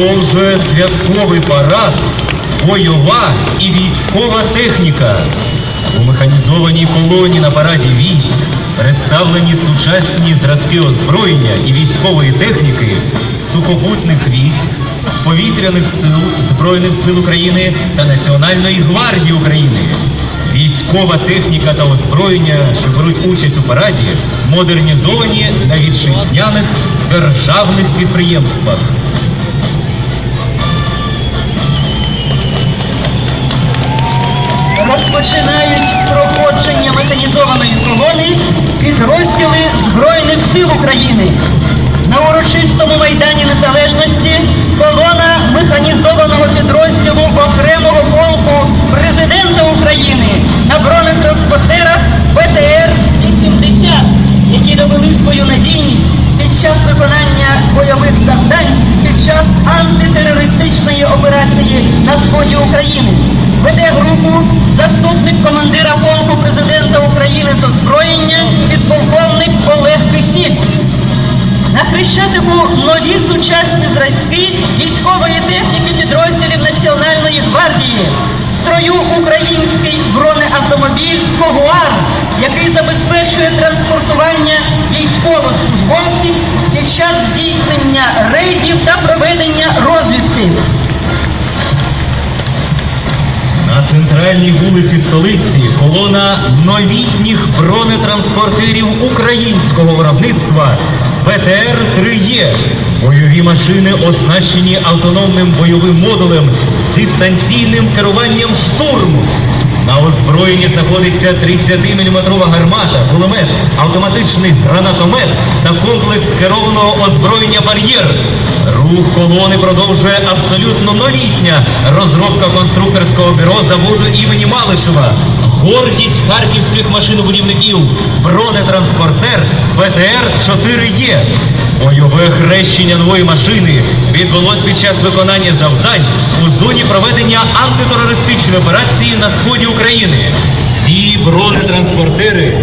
продовжує святковий парад, бойова і військова техніка. У механізованій колоні на параді військ представлені сучасні зразки озброєння і військової техніки сухопутних військ, повітряних сил Збройних сил України та Національної гвардії України. Військова техніка та озброєння, що беруть участь у параді, модернізовані на вітчизняних державних підприємствах. Підрозділи Збройних сил України. На урочистому Майдані Незалежності колона механізованого підрозділу окремого полку президента України на бронетранспортерах БТР-80, які довели свою надійність під час виконання бойових завдань під час антитерористичної операції на сході України. Веде групу заступник командира полку президента України з озброєння підполковник Олег Кисіль. На нові сучасні зразки військової техніки підрозділів Національної гвардії. Строю український бронеавтомобіль Когуар, який забезпечує транспортування військовослужбовців під час здійснення рейдів та проведення розвідки. На центральній вулиці столиці колона новітніх бронетранспортерів українського виробництва БТР-3Е. Бойові машини оснащені автономним бойовим модулем з дистанційним керуванням штурм. На озброєнні знаходиться 30-мм гармата, кулемет, автоматичний гранатомет та комплекс керованого озброєння бар'єр. Рух колони продовжує абсолютно новітня розробка конструкторського бюро заводу імені Малишева. Гордість харківських машинобудівників бронетранспортер БТР-4Е. Бойове хрещення нової машини відбулось під час виконання завдань у зоні проведення антитерористичної операції на сході України. Ці бронетранспортери